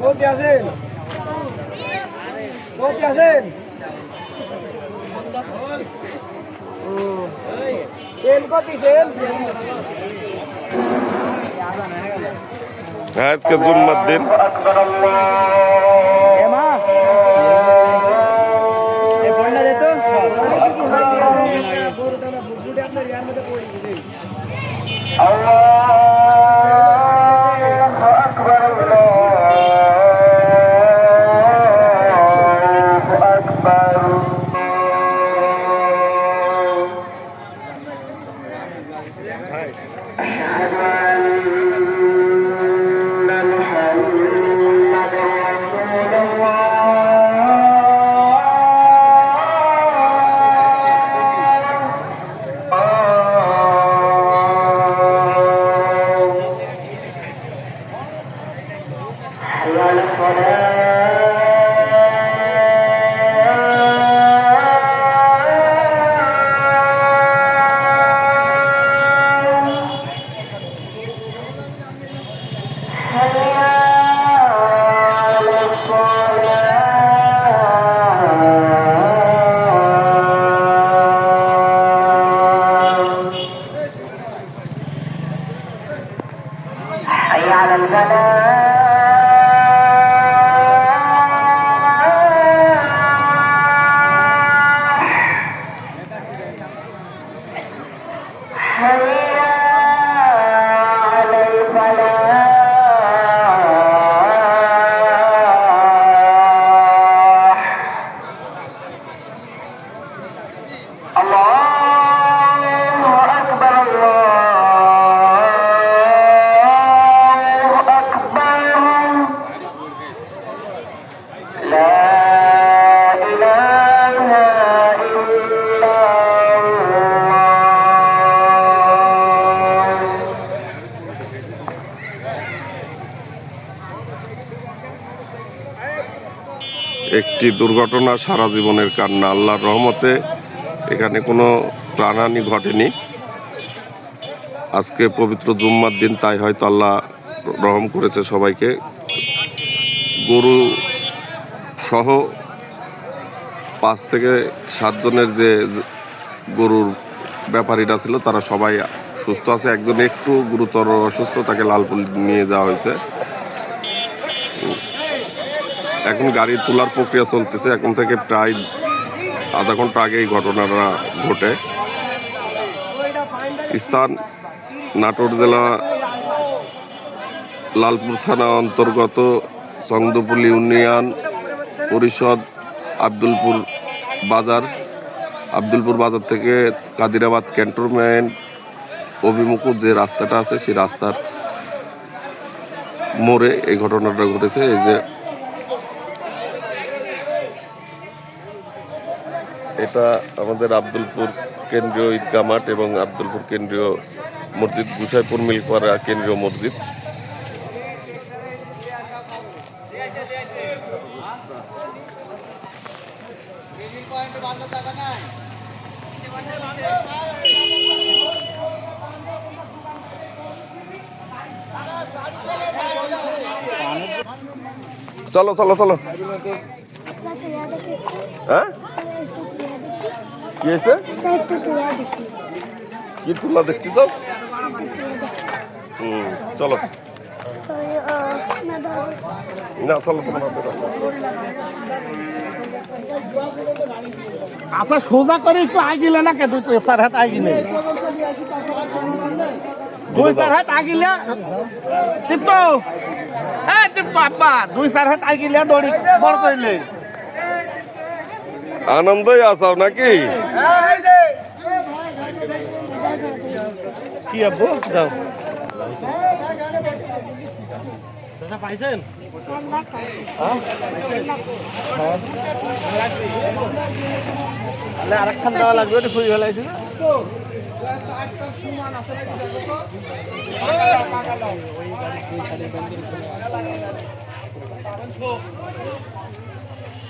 কোথায় আছেন কোথায় আছেন সেল কত সেল? আজকে জুম্মার দিন। Amén. একটি দুর্ঘটনা সারা জীবনের কান্না। আল্লাহর রহমতে এখানে কোনো প্রাণহানি ঘটেনি। আজকে পবিত্র জুম্মার দিন, তাই হয়তো আল্লাহ রহম করেছে সবাইকে। গরু সহ পাঁচ থেকে সাতজনের যে গরুর ব্যাপারীরা ছিল, তারা সবাই সুস্থ আছে। একজন একটু গুরুতর অসুস্থ, তাকে লালপুল নিয়ে যাওয়া হয়েছে। এখন গাড়ি তোলার প্রক্রিয়া চলতেছে। এখন থেকে প্রায় আধা ঘণ্টা আগে এই ঘটনাটা ঘটে। স্থান নাটোর জেলা, লালপুর থানা অন্তর্গত সংদপুল ইউনিয়ন পরিষদ আব্দুলপুর বাজার। আব্দুলপুর বাজার থেকে কাদিরাবাদ ক্যান্টনমেন্ট অভিমুখ যে রাস্তাটা আছে, সেই রাস্তার মোড়ে এই ঘটনাটা ঘটেছে। এই যে এটা আমাদের আব্দুলপুর কেন্দ্রীয় ঈদগা মাঠ এবং আব্দুলপুর কেন্দ্রীয় মসজিদ গুসাইপুর মিলপাড়া কেন্দ্রীয় মসজিদ। চলো চলো চলো। হ্যাঁ? কি হয়েছে? কি তুলা দেখতে চাও? হুম চলো। না চলো। আচ্ছা সোজা করে একটু আগিলে না কে? দুই দুই চার হাত আগিলে। দুই চার হাত আগিলে। টিপ্ত এ টিপ্ত আব্বা দুই চার হাত আগিলে দড়ি বড় করিলে আনন্দই আসাও নাকি? কি আব্বু? যাও পাইছেন? আরেকখান দেওয়া লাগবে ওটা ফুরি ফেলাইছি না?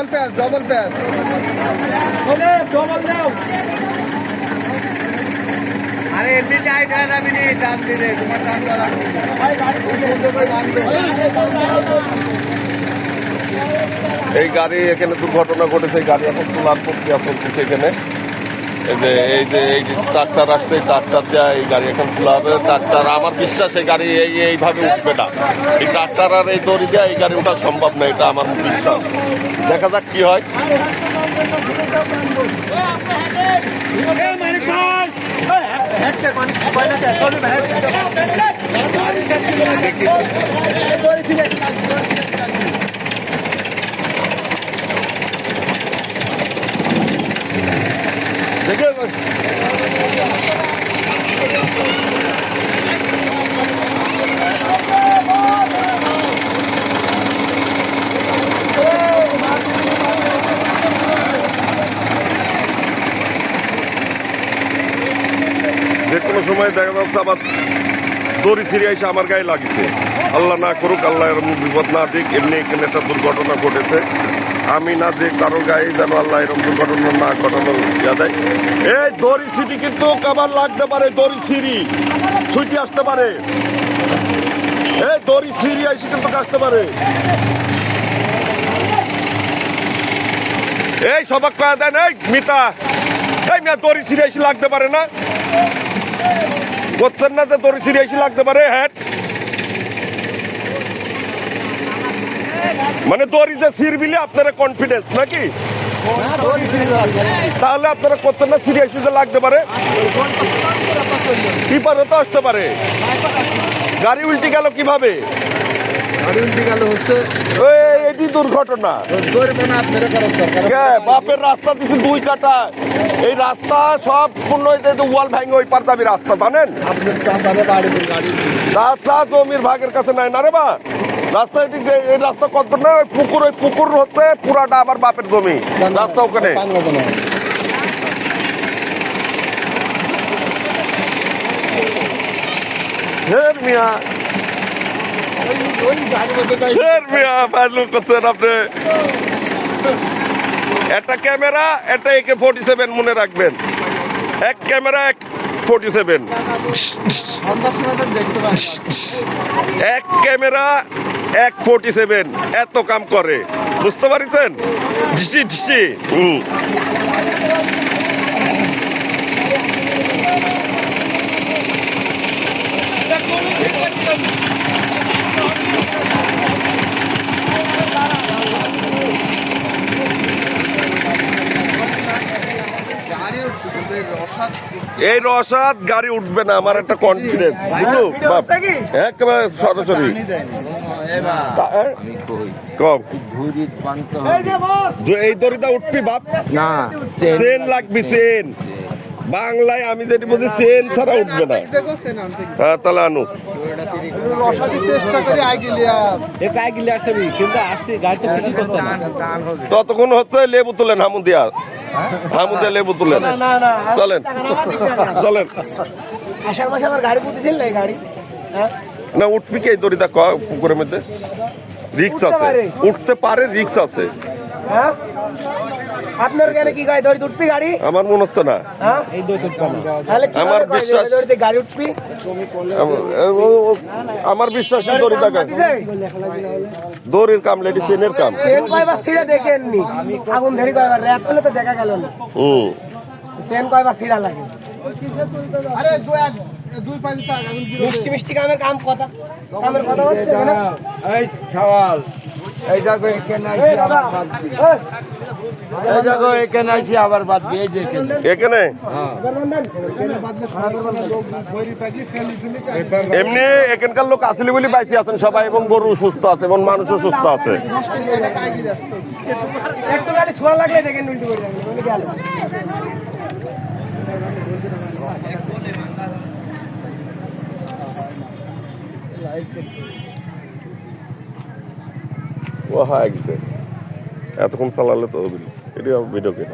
ডবল প্যাস ডবল প্যাস ডবল দাও। আরে এমনি টাইট হয়ে যাবি নি টান দিলে তোমার টান করা। এই গাড়ি এখানে দুর্ঘটনা ঘটেছে গাড়ি এখন তোলার প্রক্রিয়া চলতেছে এখানে। এই যে এই যে এই ট্রাক্টর আসছে ট্রাক্টর দেওয়া এই গাড়ি এখন তোলা হবে ট্রাক্টর আমার বিশ্বাস এই গাড়ি এই এইভাবে উঠবে না এই ট্রাক্টর আর এই দড়ি দেওয়া এই গাড়ি ওঠা সম্ভব না এটা আমার বিশ্বাস দেখা যাক কি হয় যে কোনো সময় দেখা যাচ্ছে আবার দড়ি ছিঁড়ে এসে আমার গায়ে লাগিছে। আল্লাহ না করুক, আল্লাহ এরকম বিপদ না দিক, এমনি এখানে একটা দুর্ঘটনা ঘটেছে। আমি না যে কারও গায়ে যেন আল্লাহ এরকম দুর্ঘটনা না ঘটানোর ইয়া দেয়। এই দড়ি ছিটি কিন্তু আবার লাগতে পারে, দড়ি ছিঁড়ি। ছুটি আসতে পারে। এই দড়ি ছিঁড়ি এসে কিন্তু আসতে পারে। এই সবাক কয়া দেন, এই মিতা। এই মিয়া দড়ি ছিঁড়ে এসে লাগতে পারে না। করছেন না যে তোর এসে লাগতে পারে হ্যাট মানে দড়ি যে সিরবিলে আপনারা কনফিডেন্স নাকি? তাহলে আপনারা কত না সিরিয়াস লাগতে পারে। বিপদও তো আসতে পারে। গাড়ি উল্টে গেল কীভাবে গাড়ি উল্টে গেল হচ্ছে এই এটি দুর্ঘটনা। বাপের রাস্তা দিছে দুই কাটা এই রাস্তা সব পূর্ণ ওয়াল ভেঙে ওই পার যাবি রাস্তা, জানেন? রাস্তা জমির ভাগের কাছে নাই, না রে বা রাস্তা এটি এই রাস্তা কত না, ওই পুকুর ওই পুকুর হচ্ছে পুরাটা আমার বাপের জমি। রাস্তা ওখানে। মিয়া বাজলু করছেন আপনি। একটা ক্যামেরা, একটা একে ফোর্টি সেভেন মনে রাখবেন। এক ক্যামেরা, এক ফোর্টি সেভেন এক ক্যামেরা, এক ফোর্টি সেভেন এত কাম করে। বুঝতে পারিছেন? ডিসি ডিসি হুম। এই রসাদ গাড়ি উঠবে না আমার একটা কনফিডেন্স বুঝলো? বাপ একেবারে সরাসরি। এই দড়িটা উঠবি বাপ? না চেন। লাগবি চেন। বাংলায় আমি যেটি বলছি সেন ছাড়া উঠবে না। হ্যাঁ তাহলে আনু। রসাদি চেষ্টা করে আইগিলিয়া ততক্ষণ হচ্ছে লেবু তুলেন হামুদিয়া হামুদিয়া লেবু তুলেন। চলেন। চলেন। আষাঢ় মাসে আমার গাড়ি পুঁতেছিল না গাড়ি। হ্যাঁ? না উঠবি কি এই দড়িটা ক- পুকুরের মধ্যে? রিক্স আছে। উঠতে পারে রিক্স আছে। হ্যাঁ? আপনার কেন কি গাড়ি? ধরে উঠবি গাড়ি? আমার মনে হচ্ছে না। হ্যাঁ? তাহলে আমার বিশ্বাস- ধরতে গাড়ি উঠবি? আমার বিশ্বাস দড়ি টাকা দড়ির কাম লেডি চেনের কাম। সেন কয়বার সিঁড়ে দেখেননি? আগুন ধরি কয়বার? রাত হলে তো দেখা গেল না। হুম। সেন কয়বার সিঁড়া লাগে? আরে দুই এক পাঁচ টাকা মিষ্টি মিষ্টি কামের কাম কথা। কামের কথা হচ্ছে এই ছাওয়াল। এই দেখো এখানে এই দেখো, এখানে আবার বাদ এখানে। এমনি এখানকার লোক আছিল বলে বাইছি আছেন সবাই এবং গরু সুস্থ আছে এবং মানুষও সুস্থ আছে। একটু গাড়ি ছোঁয়া লাগলে দেখেন ও গেছে। এতক্ষণ চালালে তো এটা বিতর্কিত।